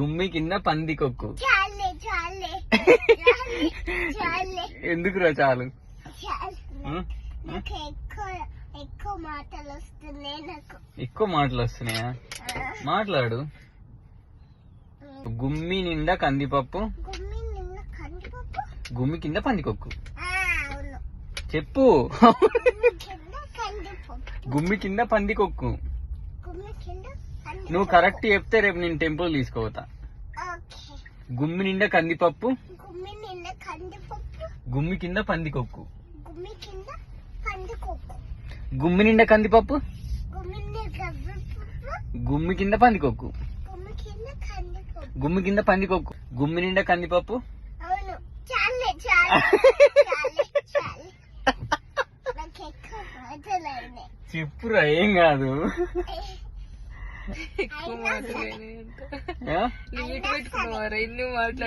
గుమ్మి కింద చాలే చాలే. ఎందుకురా చాలు? ఎక్కువ మాటలు వస్తున్నాయి నాకు. ఎక్కువ మాటలు వస్తున్నాయా? మాట్లాడు. గుమ్మి నిండా కందిపప్పు. గుమ్మి కింద పందికొక్కు. చెప్పు. గుమ్మి కింద పందికొక్కు. నువ్వు కరెక్ట్ చెప్తే రేపు నేను టెంపుల్ తీసుకోపోతా. ఓకే. గుమ్మి నిండా కందిపప్పు. గుమ్మి కింద పందికొక్కు. గుమ్మి కింద కందిపప్పు. గుమ్మి నిండా కందిపప్పు. గుమ్మి కింద పందికొక్కు. గుమ్మి కింద కందిపప్పు. గుమ్మి కింద పందికొక్కు. గుమ్మి నిండా కందిపప్పు. చెప్పురా ఏం కాదు. సరే ఆ? లిమిట్ పెట్టుకున్నావారా ఇన్ని మాట్లాడు